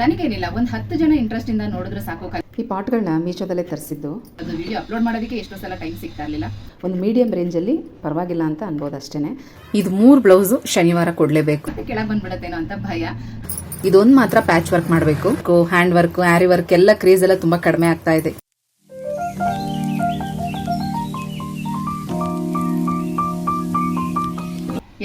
ನನಗೇನಿಲ್ಲ ಒಂದು ಹತ್ತು ಜನ ಇಂಟ್ರೆಸ್ಟ್ ಇಂದ ನೋಡಿದ್ರೆ ಸಾಕು. ಈ ಪಾಟ್ಗಳನ್ನ ಮೀಶೋದಲ್ಲೇ ತರಿಸಿದ್ದು. ಅದು ವಿಡಿಯೋ ಅಪ್ಲೋಡ್ ಮಾಡೋದಕ್ಕೆ ಎಷ್ಟೋ ಸಲ ಟೈಮ್ ಸಿಗ್ತಾ ಇರಲಿಲ್ಲ. ಒಂದು ಮೀಡಿಯಂ ರೇಂಜಲ್ಲಿ ಪರವಾಗಿಲ್ಲ ಅಂತ ಅನ್ಬೋದು ಅಷ್ಟೇನೆ ಇದು ಮೂರು ಬ್ಲೌಸು ಶನಿವಾರ ಕೊಡ್ಲೇಬೇಕು. ಕೆಳಗೆ ಬಂದ್ಬಿಡತ್ತೇನೋ ಅಂತ ಭಯ. ಇದೊಂದು ಮಾತ್ರ ಪ್ಯಾಚ್ ವರ್ಕ್ ಮಾಡಬೇಕು. ಹ್ಯಾಂಡ್ ವರ್ಕ್ ಆರಿ ವರ್ಕ್ ಎಲ್ಲ ಕ್ರೇಜ್ ಎಲ್ಲ ತುಂಬಾ ಕಡಿಮೆ ಆಗ್ತಾ ಇದೆ.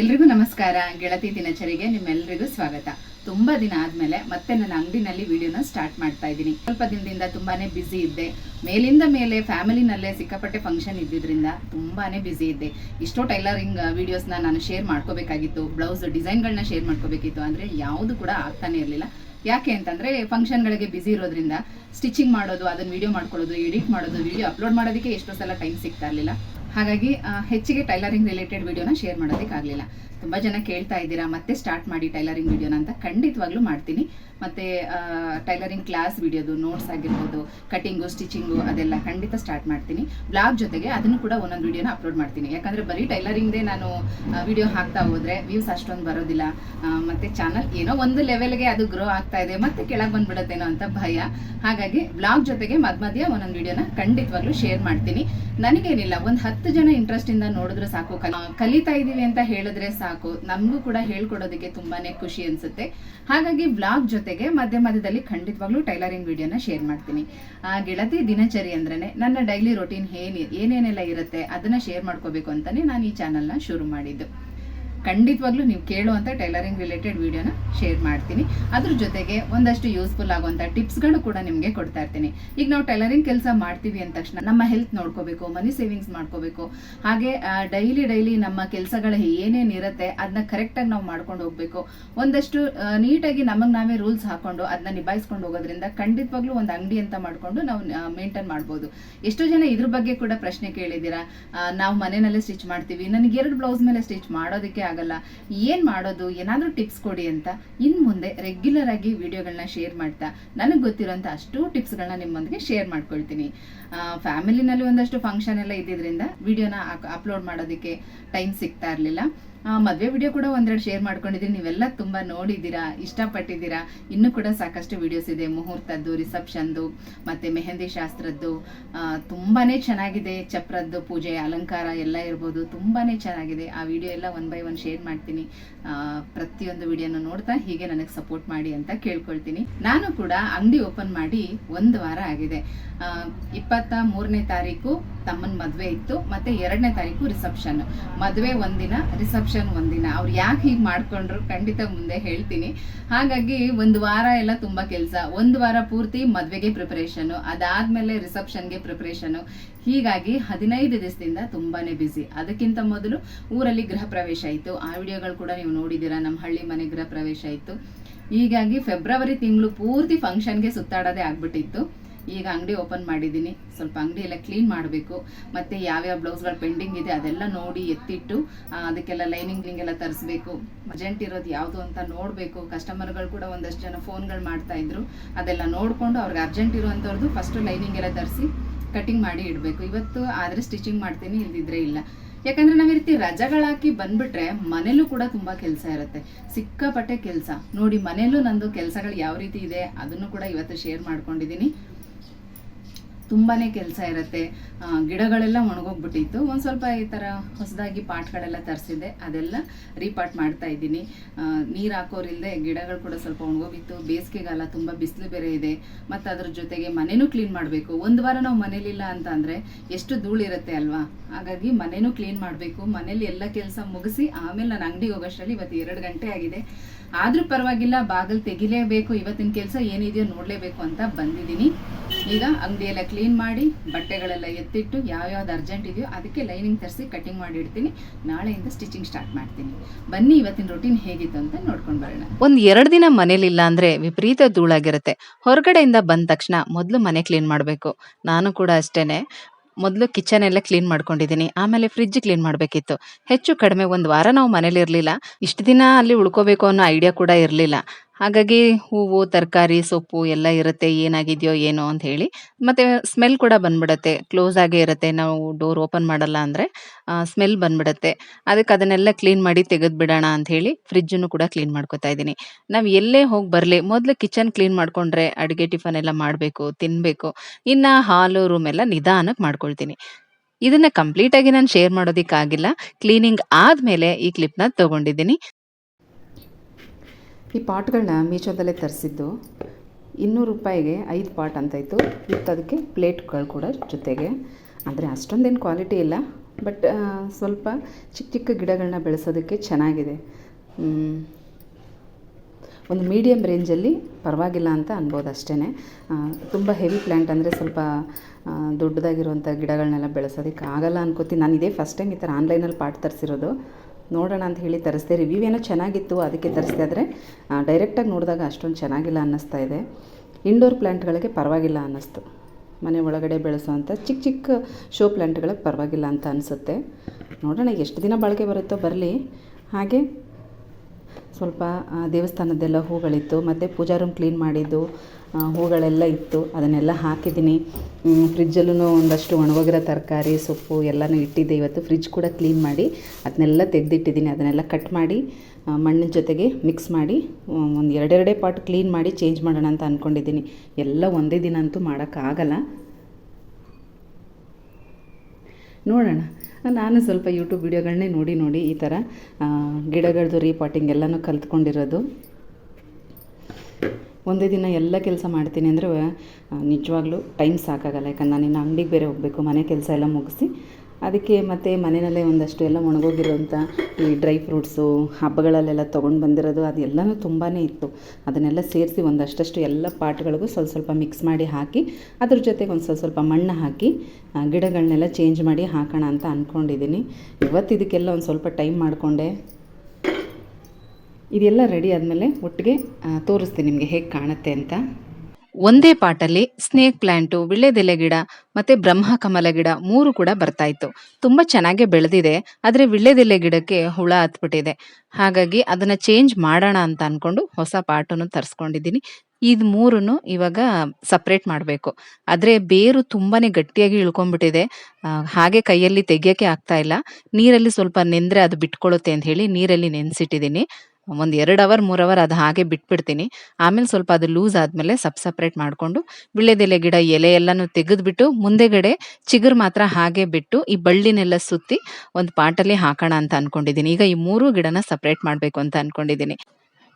ಎಲ್ರಿಗೂ ನಮಸ್ಕಾರ. ಗೆಳತಿ ದಿನಚರಿಗೆ ನಿಮ್ಮೆಲ್ಲರಿಗೂ ಸ್ವಾಗತ. ತುಂಬಾ ದಿನ ಆದ್ಮೇಲೆ ಮತ್ತೆ ನನ್ನ ಅಂಗಡಿನಲ್ಲಿ ವಿಡಿಯೋನ ಸ್ಟಾರ್ಟ್ ಮಾಡ್ತಾ ಇದ್ದೀನಿ. ಸ್ವಲ್ಪ ದಿನದಿಂದ ತುಂಬಾನೇ ಬ್ಯುಸಿ ಇದ್ದೆ. ಮೇಲಿಂದ ಮೇಲೆ ಫ್ಯಾಮಿಲಿನಲ್ಲೇ ಸಿಕ್ಕಾಪಟ್ಟೆ ಫಂಕ್ಷನ್ ಇದ್ದಿದ್ರಿಂದ ತುಂಬಾನೇ ಬ್ಯುಸಿ ಇದ್ದೆ. ಇಷ್ಟೋ ಟೈಲರಿಂಗ್ ವಿಡಿಯೋಸ್ನ ನಾನು ಶೇರ್ ಮಾಡ್ಕೋಬೇಕಾಗಿತ್ತು. ಬ್ಲೌಸ್ ಡಿಸೈನ್ಗಳನ್ನ ಶೇರ್ ಮಾಡ್ಕೋಬೇಕಿತ್ತು. ಅಂದ್ರೆ ಯಾವುದು ಕೂಡ ಆಗ್ತಾನೆ ಇರಲಿಲ್ಲ. ಯಾಕೆ ಅಂತಂದ್ರೆ ಫಂಕ್ಷನ್ಗಳಿಗೆ ಬ್ಯುಸಿ ಇರೋದ್ರಿಂದ ಸ್ಟಿಚಿಂಗ್ ಮಾಡೋದು ಅದನ್ನ ವಿಡಿಯೋ ಮಾಡ್ಕೊಳ್ಳೋದು ಎಡಿಟ್ ಮಾಡೋದು ವಿಡಿಯೋ ಅಪ್ಲೋಡ್ ಮಾಡೋದಕ್ಕೆ ಎಷ್ಟೋ ಸಲ ಟೈಮ್ ಸಿಗ್ತಾ ಇರಲಿಲ್ಲ. ಹಾಗಾಗಿ ಹೆಚ್ಚಿಗೆ ಟೈಲರಿಂಗ್ ರಿಲೇಟೆಡ್ ವಿಡಿಯೋನ ಶೇರ್ ಮಾಡೋದಕ್ಕಾಗಲಿಲ್ಲ. ತುಂಬ ಜನ ಕೇಳ್ತಾ ಇದ್ದೀರಾ, ಮತ್ತೆ ಸ್ಟಾರ್ಟ್ ಮಾಡಿ ಟೈಲರಿಂಗ್ ವಿಡಿಯೋನ ಅಂತ ಖಂಡಿತವಾಗ್ಲೂ ಮಾಡ್ತೀನಿ. ಮತ್ತೆ ಟೈಲರಿಂಗ್ ಕ್ಲಾಸ್ ವಿಡಿಯೋದು ನೋಟ್ಸ್ ಆಗಿರ್ಬೋದು ಕಟಿಂಗು ಸ್ಟಿಚಿಂಗು ಅದೆಲ್ಲ ಖಂಡಿತ ಸ್ಟಾರ್ಟ್ ಮಾಡ್ತೀನಿ. ಬ್ಲಾಗ್ ಜೊತೆಗೆ ಅದನ್ನು ಕೂಡ ಒಂದೊಂದು ವಿಡಿಯೋನ ಅಪ್ಲೋಡ್ ಮಾಡ್ತೀನಿ. ಯಾಕಂದ್ರೆ ಬರೀ ಟೈಲರಿಂಗ್ದೇ ನಾನು ವಿಡಿಯೋ ಹಾಕ್ತಾ ಹೋದ್ರೆ ವ್ಯೂಸ್ ಅಷ್ಟೊಂದು ಬರೋದಿಲ್ಲ. ಮತ್ತೆ ಚಾನಲ್ ಏನೋ ಒಂದು ಲೆವೆಲ್ಗೆ ಅದು ಗ್ರೋ ಆಗ್ತಾ ಇದೆ, ಮತ್ತೆ ಕೆಳಗೆ ಬಂದ್ಬಿಡುತ್ತೇನೋ ಅಂತ ಭಯ. ಹಾಗಾಗಿ ಬ್ಲಾಗ್ ಜೊತೆಗೆ ಮಧ್ಯ ಮಧ್ಯ ಒಂದೊಂದು ವಿಡಿಯೋನ ಖಂಡಿತವಾಗ್ಲೂ ಶೇರ್ ಮಾಡ್ತೀನಿ. ನನಗೇನಿಲ್ಲ, ಒಂದು ಹತ್ತು ಜನ ಇಂಟ್ರೆಸ್ಟಿಂದ ನೋಡಿದ್ರೆ ಸಾಕು. ಕಲಿತಾ ಇದೀವಿ ಅಂತ ಹೇಳಿದ್ರೆ ಸಾಕು. ನಮಗೂ ಕೂಡ ಹೇಳ್ಕೊಡೋದಕ್ಕೆ ತುಂಬಾನೇ ಖುಷಿ ಅನ್ಸುತ್ತೆ. ಹಾಗಾಗಿ ಬ್ಲಾಗ್ ಜೊತೆಗೆ ಮಧ್ಯ ಮಧ್ಯದಲ್ಲಿ ಖಂಡಿತವಾಗ್ಲೂ ಟೈಲರಿಂಗ್ ವಿಡಿಯೋನ ಶೇರ್ ಮಾಡ್ತೀನಿ. ಆ, ಗೆಳತಿ ದಿನಚರಿ ಅಂದ್ರೆ ನನ್ನ ಡೈಲಿ ರೊಟೀನ್ ಏನಿ ಏನೇನೆಲ್ಲ ಇರುತ್ತೆ, ಅದನ್ನ ಶೇರ್ ಮಾಡ್ಕೋಬೇಕು ಅಂತಾನೆ ನಾನು ಈ ಚಾನಲ್ನ ಶುರು ಮಾಡಿದ್ದು. ಖಂಡಿತವಾಗ್ಲೂ ನೀವು ಕೇಳುವಂಥ ಟೈಲರಿಂಗ್ ರಿಲೇಟೆಡ್ ವಿಡಿಯೋನ ಶೇರ್ ಮಾಡ್ತೀನಿ. ಅದ್ರ ಜೊತೆಗೆ ಒಂದಷ್ಟು ಯೂಸ್ಫುಲ್ ಆಗುವಂಥ ಟಿಪ್ಸ್ಗಳು ಕೂಡ ನಿಮಗೆ ಕೊಡ್ತಾ ಇರ್ತೀನಿ. ಈಗ ನಾವು ಟೈಲರಿಂಗ್ ಕೆಲಸ ಮಾಡ್ತೀವಿ ಅಂದ ತಕ್ಷಣ ನಮ್ಮ ಹೆಲ್ತ್ ನೋಡ್ಕೋಬೇಕು, ಮನಿ ಸೇವಿಂಗ್ಸ್ ಮಾಡ್ಕೋಬೇಕು, ಹಾಗೆ ಡೈಲಿ ಡೈಲಿ ನಮ್ಮ ಕೆಲಸಗಳ ಏನೇನು ಇರುತ್ತೆ ಅದನ್ನ ಕರೆಕ್ಟಾಗಿ ನಾವು ಮಾಡ್ಕೊಂಡು ಹೋಗ್ಬೇಕು. ಒಂದಷ್ಟು ನೀಟಾಗಿ ನಮಗೆ ನಾವೇ ರೂಲ್ಸ್ ಹಾಕೊಂಡು ಅದನ್ನ ನಿಭಾಯಿಸ್ಕೊಂಡು ಹೋಗೋದ್ರಿಂದ ಖಂಡಿತವಾಗ್ಲೂ ಒಂದು ಅಂಗಡಿ ಅಂತ ಮಾಡ್ಕೊಂಡು ನಾವು ಮೇಂಟೈನ್ ಮಾಡ್ಬೋದು. ಎಷ್ಟೋ ಜನ ಇದ್ರ ಬಗ್ಗೆ ಕೂಡ ಪ್ರಶ್ನೆ ಕೇಳಿದ್ದೀರಾ? ನಾವು ಮನೆಯಲ್ಲೇ ಸ್ಟಿಚ್ ಮಾಡ್ತೀವಿ. ನನಗೆ ಎರಡು ಬ್ಲೌಸ್ ಮೇಲೆ ಸ್ಟಿಚ್ ಮಾಡೋದಕ್ಕೆ ಆಗಲ್ಲ. ಏನ್ ಮಾಡೋದು? ಏನಾದ್ರೂ ಟಿಪ್ಸ್ ಕೊಡಿ ಅಂತ ಇನ್ ಮುಂದೆ ರೆಗ್ಯುಲರ್ ಆಗಿ ವಿಡಿಯೋಗಳನ್ನ ಶೇರ್ ಮಾಡ್ತಾ. ನನಗೆ ಗೊತ್ತಿರೋಂಥ ಅಷ್ಟು ಟಿಪ್ಸ್ಗಳನ್ನ ನಿಮ್ಮೊಂದಿಗೆ ಶೇರ್ ಮಾಡ್ಕೊಳ್ತೀನಿ. ಫ್ಯಾಮಿಲಿನಲ್ಲಿ ಒಂದಷ್ಟು ಫಂಕ್ಷನ್ ಎಲ್ಲ ಇದ್ದಿದ್ರಿಂದ ವಿಡಿಯೋನ ಅಪ್ಲೋಡ್ ಮಾಡೋದಕ್ಕೆ ಟೈಮ್ ಸಿಗ್ತಾ ಇರಲಿಲ್ಲ. ಮದುವೆ ವಿಡಿಯೋ ಕೂಡ ಒಂದೆರಡು ಶೇರ್ ಮಾಡ್ಕೊಂಡಿದ್ದೀನಿ ನೀವೆಲ್ಲ ತುಂಬ ನೋಡಿದ್ದೀರಾ, ಇಷ್ಟಪಟ್ಟಿದ್ದೀರಾ. ಇನ್ನೂ ಕೂಡ ಸಾಕಷ್ಟು ವಿಡಿಯೋಸ್ ಇದೆ. ಮುಹೂರ್ತದ್ದು ರಿಸೆಪ್ಷನ್ದು ಮತ್ತು ಮೆಹಂದಿ ಶಾಸ್ತ್ರದ್ದು ತುಂಬಾ ಚೆನ್ನಾಗಿದೆ. ಚಪ್ರದ್ದು, ಪೂಜೆ, ಅಲಂಕಾರ ಎಲ್ಲ ಇರ್ಬೋದು. ತುಂಬಾನೇ ಚೆನ್ನಾಗಿದೆ. ಆ ವಿಡಿಯೋ ಎಲ್ಲ ಒನ್ ಬೈ ಒನ್ ಶೇರ್ ಮಾಡ್ತೀನಿ. ಪ್ರತಿಯೊಂದು ವಿಡಿಯೋನ ನೋಡ್ತಾ ಹೀಗೆ ನನಗೆ ಸಪೋರ್ಟ್ ಮಾಡಿ ಅಂತ ಕೇಳ್ಕೊಳ್ತೀನಿ. ನಾನು ಕೂಡ ಅಂಗಡಿ ಓಪನ್ ಮಾಡಿ ಒಂದು ವಾರ ಆಗಿದೆ. ಇಪ್ಪತ್ತ ಮೂರನೇ ತಾರೀಕು ತಮ್ಮನ ಮದುವೆ ಇತ್ತು. ಮತ್ತೆ ಎರಡನೇ ತಾರೀಕು ರಿಸೆಪ್ಷನ್ ಮದುವೆ ಒಂದಿನ ರಿಸೆಪ್ಷನ್ ಒಂದಿನ. ಅವ್ರು ಯಾಕೆ ಹೀಗೆ ಮಾಡ್ಕೊಂಡ್ರು ಖಂಡಿತ ಮುಂದೆ ಹೇಳ್ತೀನಿ. ಹಾಗಾಗಿ ಒಂದು ವಾರ ಎಲ್ಲ ತುಂಬಾ ಕೆಲಸ. ಒಂದು ವಾರ ಪೂರ್ತಿ ಮದುವೆಗೆ ಪ್ರಿಪರೇಷನ್ ಅದಾದ್ಮೇಲೆ ರಿಸೆಪ್ಷನ್ಗೆ ಪ್ರಿಪರೇಷನು ಹೀಗಾಗಿ ಹದಿನೈದು ದಿವಸದಿಂದ ತುಂಬಾನೇ ಬ್ಯುಸಿ ಅದಕ್ಕಿಂತ ಮೊದಲು ಊರಲ್ಲಿ ಗೃಹ ಪ್ರವೇಶ ಇತ್ತು. ಆ ವಿಡಿಯೋಗಳು ಕೂಡ ನೀವು ನೋಡಿದ್ದೀರಾ. ನಮ್ಮ ಹಳ್ಳಿ ಮನೆ ಗೃಹ ಪ್ರವೇಶ ಇತ್ತು. ಹೀಗಾಗಿ ಫೆಬ್ರವರಿ ತಿಂಗಳು ಪೂರ್ತಿ ಫಂಕ್ಷನ್ಗೆ ಸುತ್ತಾಡೋದೇ ಆಗ್ಬಿಟ್ಟಿತ್ತು. ಈಗ ಅಂಗಡಿ ಓಪನ್ ಮಾಡಿದ್ದೀನಿ. ಸ್ವಲ್ಪ ಅಂಗಡಿ ಎಲ್ಲ ಕ್ಲೀನ್ ಮಾಡಬೇಕು. ಮತ್ತೆ ಯಾವ್ಯಾವ ಬ್ಲೌಸ್ಗಳು ಪೆಂಡಿಂಗ್ ಇದೆ ಅದೆಲ್ಲ ನೋಡಿ ಎತ್ತಿಟ್ಟು ಅದಕ್ಕೆಲ್ಲ ಲೈನಿಂಗ್ ಎಲ್ಲ ತರಿಸ್ಬೇಕು. ಅರ್ಜೆಂಟ್ ಇರೋದು ಯಾವುದು ಅಂತ ನೋಡಬೇಕು. ಕಸ್ಟಮರ್ಗಳು ಕೂಡ ಒಂದಷ್ಟು ಜನ ಫೋನ್ಗಳು ಮಾಡ್ತಾ ಇದ್ರು. ಅದೆಲ್ಲ ನೋಡಿಕೊಂಡು ಅವ್ರಿಗೆ ಅರ್ಜೆಂಟ್ ಇರುವಂಥವ್ರದ್ದು ಫಸ್ಟ್ ಲೈನಿಂಗ್ ಎಲ್ಲ ತರಿಸಿ ಕಟಿಂಗ್ ಮಾಡಿ ಇಡಬೇಕು. ಇವತ್ತು ಆದರೆ ಸ್ಟಿಚಿಂಗ್ ಮಾಡ್ತೀನಿ, ಇಲ್ದಿದ್ರೆ ಇಲ್ಲ. ಯಾಕಂದ್ರೆ ನಾವು ಈ ರೀತಿ ರಜಗಳಾಕಿ ಬಂದ್ಬಿಟ್ರೆ ಮನೇಲೂ ಕೂಡ ತುಂಬಾ ಕೆಲಸ ಇರುತ್ತೆ. ಸಿಕ್ಕಾಪಟ್ಟೆ ಕೆಲಸ. ನೋಡಿ ಮನೇಲೂ ನಂದು ಕೆಲಸಗಳು ಯಾವ ರೀತಿ ಇದೆ ಅದನ್ನು ಕೂಡ ಇವತ್ತು ಶೇರ್ ಮಾಡ್ಕೊಂಡಿದ್ದೀನಿ. ತುಂಬಾನೇ ಕೆಲಸ ಇರುತ್ತೆ. ಗಿಡಗಳೆಲ್ಲ ಒಣಗೋಗ್ಬಿಟ್ಟಿತ್ತು. ಒಂದು ಸ್ವಲ್ಪ ಈ ಥರ ಹೊಸದಾಗಿ ಪಾಟ್ಗಳೆಲ್ಲ ತರಿಸಿದ್ದೆ. ಅದೆಲ್ಲ ರೀಪಾಟ್ ಮಾಡ್ತಾ ಇದ್ದೀನಿ. ನೀರು ಹಾಕೋರಿಲ್ಲದೆ ಗಿಡಗಳು ಕೂಡ ಸ್ವಲ್ಪ ಒಣಗೋಗಿತ್ತು. ಬೇಸಿಗೆಗಾಲ ತುಂಬ ಬಿಸಿಲು ಬೇರೆ ಇದೆ. ಮತ್ತು ಅದ್ರ ಜೊತೆಗೆ ಮನೆನೂ ಕ್ಲೀನ್ ಮಾಡಬೇಕು. ಒಂದು ವಾರ ನಾವು ಮನೇಲಿಲ್ಲ ಅಂತ ಅಂದರೆ ಎಷ್ಟು ಧೂಳಿರುತ್ತೆ ಅಲ್ವಾ? ಹಾಗಾಗಿ ಮನೆನೂ ಕ್ಲೀನ್ ಮಾಡಬೇಕು. ಮನೇಲಿ ಎಲ್ಲ ಕೆಲಸ ಮುಗಿಸಿ ಆಮೇಲೆ ನಾನು ಅಂಗಡಿಗೆ ಹೋಗೋಷ್ಟರಲ್ಲಿ ಇವತ್ತು ಎರಡು ಗಂಟೆ ಆಗಿದೆ. ಆದರೂ ಪರವಾಗಿಲ್ಲ, ಬಾಗಿಲು ತೆಗಿಲೇಬೇಕು. ಇವತ್ತಿನ ಕೆಲಸ ಏನಿದೆಯೋ ನೋಡಲೇಬೇಕು ಅಂತ ಬಂದಿದ್ದೀನಿ. ಈಗ ಅಂಗಡಿಯೆಲ್ಲ ಕ್ಲೀನ್ ಮಾಡಿ, ಬಟ್ಟೆಗಳೆಲ್ಲ ಎತ್ತಿಟ್ಟು ಯಾವ್ಯಾವ್ದು ಅರ್ಜೆಂಟ್ ಇದೆಯೋ ಅದಕ್ಕೆ ಲೈನಿಂಗ್ ತರಿಸಿ ಕಟಿಂಗ್ ಮಾಡಿ ಇಡ್ತೀನಿ. ನಾಳೆಯಿಂದ ಸ್ಟಿಚಿಂಗ್ ಸ್ಟಾರ್ಟ್ ಮಾಡ್ತೀನಿ. ಬನ್ನಿ, ಇವತ್ತಿನ ರೊಟೀನ್ ಹೇಗಿತ್ತು ಅಂತ ನೋಡ್ಕೊಂಡು ಬರೋಣ. ಒಂದು ಎರಡು ದಿನ ಮನೇಲಿಲ್ಲ ಅಂದ್ರೆ ವಿಪರೀತ ಧೂಳಾಗಿರುತ್ತೆ. ಹೊರಗಡೆಯಿಂದ ಬಂದ ತಕ್ಷಣ ಮೊದಲು ಮನೆ ಕ್ಲೀನ್ ಮಾಡಬೇಕು. ನಾನು ಕೂಡ ಅಷ್ಟೇನೆ. ಮೊದಲು ಕಿಚನ್ ಎಲ್ಲ ಕ್ಲೀನ್ ಮಾಡ್ಕೊಂಡಿದ್ದೀನಿ. ಆಮೇಲೆ ಫ್ರಿಜ್ ಕ್ಲೀನ್ ಮಾಡಬೇಕಿತ್ತು. ಹೆಚ್ಚು ಕಡಿಮೆ ಒಂದು ವಾರ ನಾವು ಮನೇಲಿ ಇರಲಿಲ್ಲ. ಇಷ್ಟು ದಿನ ಅಲ್ಲಿ ಉಳ್ಕೋಬೇಕು ಅನ್ನೋ ಐಡಿಯಾ ಕೂಡ ಇರಲಿಲ್ಲ. ಹಾಗಾಗಿ ಹೂವು, ತರಕಾರಿ, ಸೊಪ್ಪು ಎಲ್ಲ ಇರುತ್ತೆ, ಏನಾಗಿದೆಯೋ ಏನೋ ಅಂತ ಹೇಳಿ. ಮತ್ತೆ ಸ್ಮೆಲ್ ಕೂಡ ಬಂದ್ಬಿಡತ್ತೆ. ಕ್ಲೋಸ್ ಆಗೇ ಇರುತ್ತೆ. ನಾವು ಡೋರ್ ಓಪನ್ ಮಾಡಲ್ಲ ಅಂದ್ರೆ ಸ್ಮೆಲ್ ಬಂದ್ಬಿಡತ್ತೆ. ಅದಕ್ಕೆ ಅದನ್ನೆಲ್ಲ ಕ್ಲೀನ್ ಮಾಡಿ ತೆಗೆದು ಬಿಡೋಣ ಅಂತ ಹೇಳಿ ಫ್ರಿಜ್ಜನ್ನು ಕೂಡ ಕ್ಲೀನ್ ಮಾಡ್ಕೊತಾ ಇದ್ದೀನಿ. ನಾವು ಎಲ್ಲೇ ಹೋಗಿ ಬರಲಿ, ಮೊದಲು ಕಿಚನ್ ಕ್ಲೀನ್ ಮಾಡ್ಕೊಂಡ್ರೆ ಅಡುಗೆ ಟಿಫನ್ ಎಲ್ಲ ಮಾಡಬೇಕು ತಿನ್ನಬೇಕು ಇನ್ನು ಹಾಲು ರೂಮ್ ಎಲ್ಲ ನಿಧಾನಕ್ಕೆ ಮಾಡ್ಕೊಳ್ತೀನಿ. ಇದನ್ನ ಕಂಪ್ಲೀಟ್ ಆಗಿ ನಾನು ಶೇರ್ ಮಾಡೋದಕ್ಕಾಗಿಲ್ಲ. ಕ್ಲೀನಿಂಗ್ ಆದ್ಮೇಲೆ ಈ ಕ್ಲಿಪ್ನ ತಗೊಂಡಿದ್ದೀನಿ. ಈ ಪಾಟ್ಗಳನ್ನ ಮೀಶೋದಲ್ಲೇ ತರಿಸಿದ್ದು. ಇನ್ನೂರು ರೂಪಾಯಿಗೆ ಐದು ಪಾಟ್ ಅಂತ ಇತ್ತು. ಇತ್ತು ಅದಕ್ಕೆ ಪ್ಲೇಟ್ಗಳು ಕೂಡ ಜೊತೆಗೆ. ಅಂದರೆ ಅಷ್ಟೊಂದೇನು ಕ್ವಾಲಿಟಿ ಇಲ್ಲ. ಬಟ್ ಸ್ವಲ್ಪ ಚಿಕ್ಕ ಚಿಕ್ಕ ಗಿಡಗಳನ್ನ ಬೆಳೆಸೋದಕ್ಕೆ ಚೆನ್ನಾಗಿದೆ. ಒಂದು ಮೀಡಿಯಮ್ ರೇಂಜಲ್ಲಿ ಪರವಾಗಿಲ್ಲ ಅಂತ ಅನ್ಬೋದು ಅಷ್ಟೇ ತುಂಬ ಹೆವಿ ಪ್ಲ್ಯಾಂಟ್ ಅಂದರೆ ಸ್ವಲ್ಪ ದೊಡ್ಡದಾಗಿರುವಂಥ ಗಿಡಗಳನ್ನೆಲ್ಲ ಬೆಳೆಸೋದಕ್ಕೆ ಆಗಲ್ಲ ಅನ್ಕೋತೀನಿ. ನಾನು ಇದೇ ಫಸ್ಟ್ ಟೈಮ್ ಈ ಥರ ಆನ್ಲೈನಲ್ಲಿ ಪಾಟ್ ತರಿಸಿರೋದು. ನೋಡೋಣ ಅಂತ ಹೇಳಿ ತರಿಸ್ದೆ. ರಿವ್ಯೂ ಏನೋ ಚೆನ್ನಾಗಿತ್ತು, ಅದಕ್ಕೆ ತರಿಸ್ದೆ. ಆದರೆ ಡೈರೆಕ್ಟಾಗಿ ನೋಡಿದಾಗ ಅಷ್ಟೊಂದು ಚೆನ್ನಾಗಿಲ್ಲ ಅನ್ನಿಸ್ತಾ ಇದೆ. ಇಂಡೋರ್ ಪ್ಲ್ಯಾಂಟ್ಗಳಿಗೆ ಪರವಾಗಿಲ್ಲ ಅನ್ನಿಸ್ತು. ಮನೆ ಒಳಗಡೆ ಬೆಳೆಸೋವಂಥ ಚಿಕ್ಕ ಚಿಕ್ಕ ಶೋ ಪ್ಲ್ಯಾಂಟ್ಗಳಿಗೆ ಪರವಾಗಿಲ್ಲ ಅಂತ ಅನಿಸುತ್ತೆ. ನೋಡೋಣ, ಎಷ್ಟು ದಿನ ಬಾಳಿಕೆ ಬರುತ್ತೋ ಬರಲಿ. ಹಾಗೆ ಸ್ವಲ್ಪ ದೇವಸ್ಥಾನದ್ದೆಲ್ಲ ಹೂಗಳಿತ್ತು, ಮತ್ತು ಪೂಜಾ ರೂಮ್ ಕ್ಲೀನ್ ಮಾಡಿದ್ದು ಹೂಗಳೆಲ್ಲ ಇತ್ತು, ಅದನ್ನೆಲ್ಲ ಹಾಕಿದ್ದೀನಿ. ಫ್ರಿಜ್ಜಲ್ಲೂ ಒಂದಷ್ಟು ಒಣಗೋಗಿರೋ ತರಕಾರಿ, ಸೊಪ್ಪು ಎಲ್ಲನೂ ಇಟ್ಟಿದ್ದೆ. ಇವತ್ತು ಫ್ರಿಜ್ ಕೂಡ ಕ್ಲೀನ್ ಮಾಡಿ ಅದನ್ನೆಲ್ಲ ತೆಗೆದಿಟ್ಟಿದ್ದೀನಿ. ಅದನ್ನೆಲ್ಲ ಕಟ್ ಮಾಡಿ ಮಣ್ಣಿನ ಜೊತೆಗೆ ಮಿಕ್ಸ್ ಮಾಡಿ ಒಂದು ಎರಡೆರಡೇ ಪಾಟ್ ಕ್ಲೀನ್ ಮಾಡಿ ಚೇಂಜ್ ಮಾಡೋಣ ಅಂತ ಅಂದ್ಕೊಂಡಿದ್ದೀನಿ ಎಲ್ಲ ಒಂದೇ ದಿನ ಅಂತೂ ಮಾಡೋಕ್ಕಾಗಲ್ಲ. ನೋಡೋಣ. ನಾನು ಸ್ವಲ್ಪ ಯೂಟ್ಯೂಬ್ ವೀಡಿಯೋಗಳನ್ನೇ ನೋಡಿ ನೋಡಿ ಈ ಥರ ಗಿಡಗಳದ್ದು ರೀಪಾಟಿಂಗ್ ಎಲ್ಲನೂ ಕಲ್ತ್ಕೊಂಡಿರೋದು. ಒಂದೇ ದಿನ ಎಲ್ಲ ಕೆಲಸ ಮಾಡ್ತೀನಿ ಅಂದರೆ ನಿಜವಾಗ್ಲೂ ಟೈಮ್ ಸಾಕಾಗಲ್ಲ. ಯಾಕಂದ್ರೆ ನಾನು ಅಂಗಡಿಗೆ ಬೇರೆ ಹೋಗಬೇಕು, ಮನೆ ಕೆಲಸ ಎಲ್ಲ ಮುಗಿಸಿ ಅದಕ್ಕೆ ಮತ್ತು ಮನೆಯಲ್ಲೇ ಒಂದಷ್ಟು ಎಲ್ಲ ಒಣಗೋಗಿರೋಂಥ ಈ ಡ್ರೈ ಫ್ರೂಟ್ಸು, ಹಬ್ಬಗಳಲ್ಲೆಲ್ಲ ತೊಗೊಂಡು ಬಂದಿರೋದು ಅದೆಲ್ಲನೂ ತುಂಬಾ ಇತ್ತು. ಅದನ್ನೆಲ್ಲ ಸೇರಿಸಿ ಒಂದಷ್ಟಷ್ಟು ಎಲ್ಲ ಪಾಟ್ಗಳಿಗೂ ಸ್ವಲ್ಪ ಸ್ವಲ್ಪ ಮಿಕ್ಸ್ ಮಾಡಿ ಹಾಕಿ, ಅದ್ರ ಜೊತೆಗೆ ಒಂದು ಸ್ವಲ್ಪ ಸ್ವಲ್ಪ ಮಣ್ಣು ಹಾಕಿ ಗಿಡಗಳನ್ನೆಲ್ಲ ಚೇಂಜ್ ಮಾಡಿ ಹಾಕೋಣ ಅಂತ ಅಂದ್ಕೊಂಡಿದ್ದೀನಿ ಇವತ್ತು ಇದಕ್ಕೆಲ್ಲ ಒಂದು ಸ್ವಲ್ಪ ಟೈಮ್ ಮಾಡಿಕೊಂಡೆ. ಇದೆಲ್ಲ ರೆಡಿ ಆದಮೇಲೆ ಒಟ್ಟಿಗೆ ತೋರಿಸ್ತೀನಿ ನಿಮಗೆ ಹೇಗೆ ಕಾಣುತ್ತೆ ಅಂತ. ಒಂದೇ ಪಾಟಲ್ಲಿ ಸ್ನೇಕ್ ಪ್ಲ್ಯಾಂಟು ವಿಳ್ಳೆದೆಲೆ ಗಿಡ ಮತ್ತೆ ಬ್ರಹ್ಮಕಮಲ ಗಿಡ ಮೂರು ಕೂಡ ಬರ್ತಾ ಇತ್ತು. ತುಂಬಾ ಚೆನ್ನಾಗಿ ಬೆಳೆದಿದೆ, ಆದರೆ ವಿಳ್ಳೆದೆಲೆ ಗಿಡಕ್ಕೆ ಹುಳ ಹತ್ಬಿಟ್ಟಿದೆ. ಹಾಗಾಗಿ ಅದನ್ನ ಚೇಂಜ್ ಮಾಡೋಣ ಅಂತ ಅಂದ್ಕೊಂಡು ಹೊಸ ಪಾಟನ್ನು ತರಿಸ್ಕೊಂಡಿದ್ದೀನಿ. ಇದು ಮೂರನ್ನು ಇವಾಗ ಸಪ್ರೇಟ್ ಮಾಡಬೇಕು. ಆದರೆ ಬೇರು ತುಂಬಾನೇ ಗಟ್ಟಿಯಾಗಿ ಇಳ್ಕೊಂಡ್ಬಿಟ್ಟಿದೆ. ಹಾಗೆ ಕೈಯಲ್ಲಿ ತೆಗಿಯೋಕ್ಕೆ ಆಗ್ತಾ ಇಲ್ಲ. ನೀರಲ್ಲಿ ಸ್ವಲ್ಪ ನೆಂದ್ರೆ ಅದು ಬಿಟ್ಕೊಳ್ಳುತ್ತೆ ಅಂತ ಹೇಳಿ ನೀರಲ್ಲಿ ನೆನೆಸಿಟ್ಟಿದ್ದೀನಿ. ಒಂದು ಎರಡು ಅವರ್ ಮೂರು ಅವರ್ ಅದು ಹಾಗೆ ಬಿಟ್ಬಿಡ್ತೀನಿ. ಆಮೇಲೆ ಸ್ವಲ್ಪ ಅದು ಲೂಸ್ ಆದಮೇಲೆ ಸಪ್ ಸಪ್ರೇಟ್ ಮಾಡಿಕೊಂಡು ಬಿಳೆದೆಲೆ ಗಿಡ ಎಲೆ ಎಲ್ಲನೂ ತೆಗೆದ್ಬಿಟ್ಟು ಮುಂದೆಗಡೆ ಚಿಗುರು ಮಾತ್ರ ಹಾಗೆ ಬಿಟ್ಟು ಈ ಬಳ್ಳಿನೆಲ್ಲ ಸುತ್ತಿ ಒಂದು ಪಾಟಲ್ಲಿ ಹಾಕೋಣ ಅಂತ ಅನ್ಕೊಂಡಿದ್ದೀನಿ ಈಗ ಈ ಮೂರು ಗಿಡನ ಸಪ್ರೇಟ್ ಮಾಡಬೇಕು ಅಂತ ಅನ್ಕೊಂಡಿದ್ದೀನಿ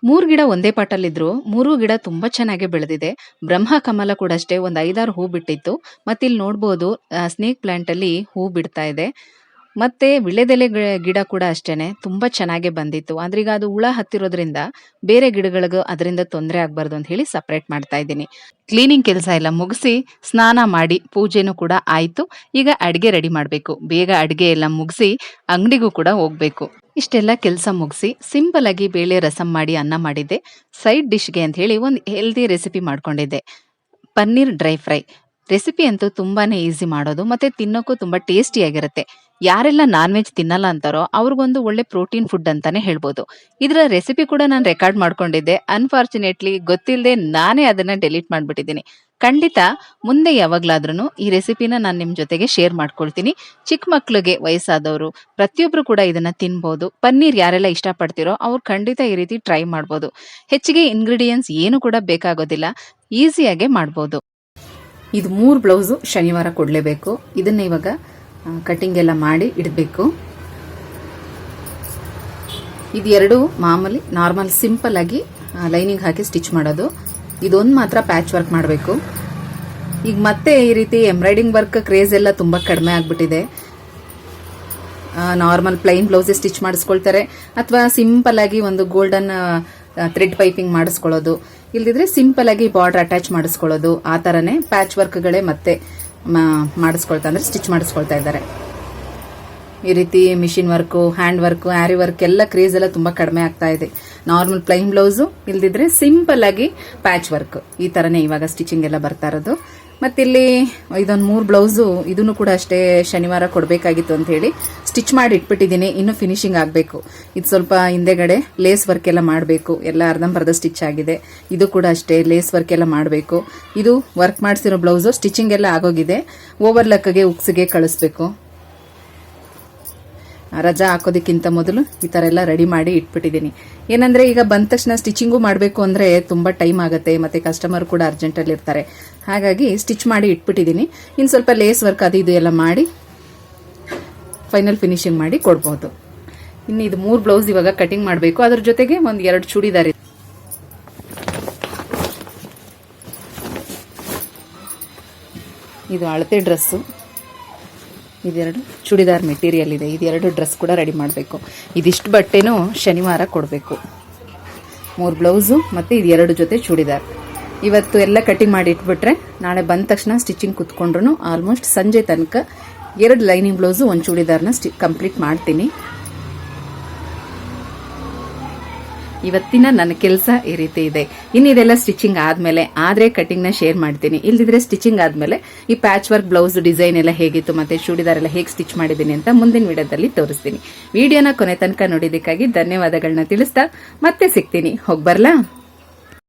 ಮೂರು ಗಿಡ ಒಂದೇ ಪಾಟಲ್ಲಿದ್ರು, ಮೂರು ಗಿಡ ತುಂಬಾ ಚೆನ್ನಾಗಿ ಬೆಳೆದಿದೆ. ಬ್ರಹ್ಮ ಕಮಲ ಕೂಡ ಅಷ್ಟೇ ಒಂದು ಐದಾರು ಹೂ ಬಿಟ್ಟಿತ್ತು. ಮತ್ತಿಲ್ಲಿ ನೋಡ್ಬೋದು ಸ್ನೇಕ್ ಪ್ಲಾಂಟ್ ಅಲ್ಲಿ ಹೂ ಬಿಡ್ತಾ ಇದೆ. ಮತ್ತೆ ವಿಳೆದೆಲೆ ಗಿಡ ಕೂಡ ಅಷ್ಟೇನೆ, ತುಂಬಾ ಚೆನ್ನಾಗಿ ಬಂದಿತ್ತು. ಆದ್ರೆ ಈಗ ಅದು ಹುಳ ಹತ್ತಿರೋದ್ರಿಂದ ಬೇರೆ ಗಿಡಗಳಿಗೂ ಅದರಿಂದ ತೊಂದರೆ ಆಗ್ಬಾರ್ದು ಅಂತ ಹೇಳಿ ಸಪ್ರೇಟ್ ಮಾಡ್ತಾ ಇದ್ದೀನಿ. ಕ್ಲೀನಿಂಗ್ ಕೆಲಸ ಎಲ್ಲ ಮುಗಿಸಿ ಸ್ನಾನ ಮಾಡಿ ಪೂಜೆನೂ ಕೂಡ ಆಯ್ತು. ಈಗ ಅಡಿಗೆ ರೆಡಿ ಮಾಡಬೇಕು. ಬೇಗ ಅಡಿಗೆ ಎಲ್ಲ ಮುಗಿಸಿ ಅಂಗಡಿಗೂ ಕೂಡ ಹೋಗ್ಬೇಕು. ಇಷ್ಟೆಲ್ಲ ಕೆಲಸ ಮುಗಿಸಿ ಸಿಂಪಲ್ ಆಗಿ ಬೇಳೆ ರಸಂ ಮಾಡಿ ಅನ್ನ ಮಾಡಿದ್ದೆ. ಸೈಡ್ ಡಿಶ್ಗೆ ಅಂತ ಹೇಳಿ ಒಂದು ಹೆಲ್ದಿ ರೆಸಿಪಿ ಮಾಡ್ಕೊಂಡಿದ್ದೆ. ಪನ್ನೀರ್ ಡ್ರೈ ಫ್ರೈ ರೆಸಿಪಿ ಅಂತೂ ತುಂಬಾ ಈಸಿ ಮಾಡೋದು, ಮತ್ತೆ ತಿನ್ನೋಕ್ಕೂ ತುಂಬಾ ಟೇಸ್ಟಿಯಾಗಿರುತ್ತೆ ಯಾರೆಲ್ಲ ನಾನ್ ವೆಜ್ ತಿನ್ನಲ್ಲ ಅಂತಾರೋ ಅವ್ರಿಗೊಂದು ಒಳ್ಳೆ ಪ್ರೋಟೀನ್ ಫುಡ್ ಅಂತಾನೆ ಹೇಳ್ಬೋದು. ಇದರ ರೆಸಿಪಿ ಕೂಡ ನಾನು ರೆಕಾರ್ಡ್ ಮಾಡ್ಕೊಂಡಿದ್ದೆ. ಅನ್ಫಾರ್ಚುನೇಟ್ಲಿ ಗೊತ್ತಿಲ್ಲದೆ ನಾನೇ ಅದನ್ನ ಡೆಲೀಟ್ ಮಾಡ್ಬಿಟ್ಟಿದ್ದೀನಿ. ಖಂಡಿತ ಮುಂದೆ ಯಾವಾಗ್ಲಾದ್ರೂ ಈ ರೆಸಿಪಿನ ನಾನು ನಿಮ್ ಜೊತೆಗೆ ಶೇರ್ ಮಾಡ್ಕೊಳ್ತೀನಿ. ಚಿಕ್ಕ ಮಕ್ಳಿಗೆ ವಯಸ್ಸಾದವರು, ಪ್ರತಿಯೊಬ್ರು ಕೂಡ ಇದನ್ನ ತಿನ್ಬೋದು. ಪನ್ನೀರ್ ಯಾರೆಲ್ಲ ಇಷ್ಟಪಡ್ತಿರೋ ಅವ್ರು ಖಂಡಿತ ಈ ರೀತಿ ಟ್ರೈ ಮಾಡ್ಬೋದು. ಹೆಚ್ಚಿಗೆ ಇಂಗ್ರೀಡಿಯೆಂಟ್ಸ್ ಏನು ಕೂಡ ಬೇಕಾಗೋದಿಲ್ಲ. ಈಸಿಯಾಗೆ ಮಾಡ್ಬೋದು. ಇದು ಮೂರು ಬ್ಲೌಸು ಶನಿವಾರ ಕೊಡಲೇಬೇಕು. ಇದನ್ನ ಇವಾಗ ಕಟಿಂಗ್ ಎಲ್ಲ ಮಾಡಿ ಇಡಬೇಕು. ಇದು ಎರಡು ಮಾಮೂಲಿ ನಾರ್ಮಲ್ ಸಿಂಪಲ್ ಆಗಿ ಲೈನಿಂಗ್ ಹಾಕಿ ಸ್ಟಿಚ್ ಮಾಡೋದು. ಇದೊಂದು ಮಾತ್ರ ಪ್ಯಾಚ್ ವರ್ಕ್ ಮಾಡಬೇಕು. ಈಗ ಮತ್ತೆ ಈ ರೀತಿ ಎಂಬ್ರಾಯ್ಡಿಂಗ್ ವರ್ಕ್ ಕ್ರೇಜ್ ಎಲ್ಲ ತುಂಬ ಕಡಿಮೆ ಆಗಿಬಿಟ್ಟಿದೆ. ನಾರ್ಮಲ್ ಪ್ಲೈನ್ ಬ್ಲೌಸ್ ಸ್ಟಿಚ್ ಮಾಡಿಸ್ಕೊಳ್ತಾರೆ. ಅಥವಾ ಸಿಂಪಲ್ ಆಗಿ ಒಂದು ಗೋಲ್ಡನ್ ಥ್ರೆಡ್ ಪೈಪಿಂಗ್ ಮಾಡಿಸ್ಕೊಳ್ಳೋದು. ಇಲ್ದಿದ್ರೆ ಸಿಂಪಲ್ ಆಗಿ ಬಾರ್ಡರ್ ಅಟ್ಯಾಚ್ ಮಾಡಿಸ್ಕೊಳ್ಳೋದು. ಆ ಥರನೇ ಪ್ಯಾಚ್ ವರ್ಕ್ಗಳೇ ಮತ್ತೆ. ಮಾಡಿಸ್ಕೊಳ್ತಾ ಅಂದ್ರೆ ಸ್ಟಿಚ್ ಮಾಡಿಸ್ಕೊಳ್ತಾ ಇದ್ದಾರೆ. ಈ ರೀತಿ machine work hand work aari work ಎಲ್ಲ ಕ್ರೇಜ್ ಎಲ್ಲ ತುಂಬಾ ಕಡಿಮೆ ಆಗ್ತಾ ಇದೆ. ನಾರ್ಮಲ್ ಪ್ಲೈನ್ ಬ್ಲೌಸು ಇಲ್ದಿದ್ರೆ ಸಿಂಪಲ್ ಆಗಿ ಪ್ಯಾಚ್ ವರ್ಕ್ ಈ ತರನೇ ಇವಾಗ ಸ್ಟಿಚಿಂಗ್ ಎಲ್ಲ ಬರ್ತಾ ಇರೋದು. ಮತ್ತಿಲ್ಲಿ ಇದೊಂದು ಮೂರು ಬ್ಲೌಸು ಇದನ್ನು ಕೂಡ ಅಷ್ಟೇ ಶನಿವಾರ ಕೊಡಬೇಕಾಗಿತ್ತು ಅಂತ ಹೇಳಿ ಸ್ಟಿಚ್ ಮಾಡಿ ಇಟ್ಬಿಟ್ಟಿದ್ದೀನಿ. ಇನ್ನು ಫಿನಿಶಿಂಗ್ ಆಗಬೇಕು. ಇದು ಸ್ವಲ್ಪ ಹಿಂದೆಗಡೆ ಲೇಸ್ ವರ್ಕ್ ಎಲ್ಲ ಮಾಡಬೇಕು. ಎಲ್ಲ ಅರ್ಧಂಬರ್ಧ ಸ್ಟಿಚ್ ಆಗಿದೆ. ಇದು ಕೂಡ ಅಷ್ಟೇ ಲೇಸ್ ವರ್ಕ್ ಎಲ್ಲ ಮಾಡಬೇಕು. ಇದು ವರ್ಕ್ ಮಾಡಿಸಿರೋ ಬ್ಲೌಸು ಸ್ಟಿಚಿಂಗ್ ಎಲ್ಲ ಆಗೋಗಿದೆ. ಓವರ್ ಲಕ್ಗೆ ಉಕ್ಸಿಗೆ ಕಳಿಸ್ಬೇಕು. ರಜಾ ಹಾಕೋದಕ್ಕಿಂತ ಮೊದಲು ಈ ಥರ ಎಲ್ಲ ರೆಡಿ ಮಾಡಿ ಇಟ್ಬಿಟ್ಟಿದ್ದೀನಿ. ಏನಂದರೆ ಈಗ ಬಂದ ತಕ್ಷಣ ಸ್ಟಿಚಿಂಗು ಮಾಡಬೇಕು ಅಂದರೆ ತುಂಬ ಟೈಮ್ ಆಗುತ್ತೆ. ಮತ್ತು ಕಸ್ಟಮರ್ ಕೂಡ ಅರ್ಜೆಂಟಲ್ಲಿ ಇರ್ತಾರೆ ಹಾಗಾಗಿ ಸ್ಟಿಚ್ ಮಾಡಿ ಇಟ್ಬಿಟ್ಟಿದ್ದೀನಿ. ಇನ್ನು ಸ್ವಲ್ಪ ಲೇಸ್ ವರ್ಕ್ ಅದು ಇದು ಎಲ್ಲ ಮಾಡಿ ಫೈನಲ್ ಫಿನಿಶಿಂಗ್ ಮಾಡಿ ಕೊಡ್ಬೋದು. ಇನ್ನು ಇದು ಮೂರು ಬ್ಲೌಸ್ ಇವಾಗ ಕಟಿಂಗ್ ಮಾಡಬೇಕು. ಅದ್ರ ಜೊತೆಗೆ ಒಂದು ಎರಡು ಚೂಡಿದಾರ್ ಇದೆ. ಅಳತೆ ಡ್ರೆಸ್ಸು ಇದೆರಡು ಚೂಡಿದಾರ್ ಮೆಟೀರಿಯಲ್ ಇದೆ. ಇದೆರಡು ಡ್ರೆಸ್ ಕೂಡ ರೆಡಿ ಮಾಡಬೇಕು. ಇದಿಷ್ಟು ಬಟ್ಟೆನೂ ಶನಿವಾರ ಕೊಡಬೇಕು. ಮೂರು ಬ್ಲೌಸು ಮತ್ತು ಇದೆರಡು ಜೊತೆ ಚೂಡಿದಾರ್. ಇವತ್ತು ಎಲ್ಲ ಕಟಿಂಗ್ ಮಾಡಿ ಇಟ್ಬಿಟ್ರೆ ನಾಳೆ ಬಂದ ತಕ್ಷಣ ಸ್ಟಿಚಿಂಗ್ ಕುತ್ಕೊಂಡ್ರು ಆಲ್ಮೋಸ್ಟ್ ಸಂಜೆ ತನಕ ಎರಡು ಲೈನಿಂಗ್ ಬ್ಲೌಸು, ಒಂದು ಚೂಡಿದಾರ್ನ ಸ್ಟಿ ಕಂಪ್ಲೀಟ್ ಮಾಡ್ತೀನಿ. ಇವತ್ತಿನ ನನ್ನ ಕೆಲಸ ಈ ರೀತಿ ಇದೆ. ಇನ್ನು ಇದೆಲ್ಲ ಸ್ಟಿಚಿಂಗ್ ಆದಮೇಲೆ, ಆದರೆ ಕಟಿಂಗ್ನ ಶೇರ್ ಮಾಡ್ತೀನಿ. ಇಲ್ಲದಿದ್ರೆ ಸ್ಟಿಚಿಂಗ್ ಆದಮೇಲೆ ಈ ಪ್ಯಾಚ್ ವರ್ಕ್ ಬ್ಲೌಸ್ ಡಿಸೈನ್ ಎಲ್ಲ ಹೇಗಿತ್ತು ಮತ್ತೆ ಚೂಡಿದಾರ್ ಎಲ್ಲ ಹೇಗೆ ಸ್ಟಿಚ್ ಮಾಡಿದ್ದೀನಿ ಅಂತ ಮುಂದಿನ ವಿಡಿಯೋದಲ್ಲಿ ತೋರಿಸ್ತೀನಿ. ವಿಡಿಯೋನ ಕೊನೆ ತನಕ ನೋಡಿದ್ದಕ್ಕಾಗಿ ಧನ್ಯವಾದಗಳನ್ನ ತಿಳಿಸ್ತಾ ಮತ್ತೆ ಸಿಗ್ತೀನಿ. ಹೋಗಿ ಬರ್ಲಾ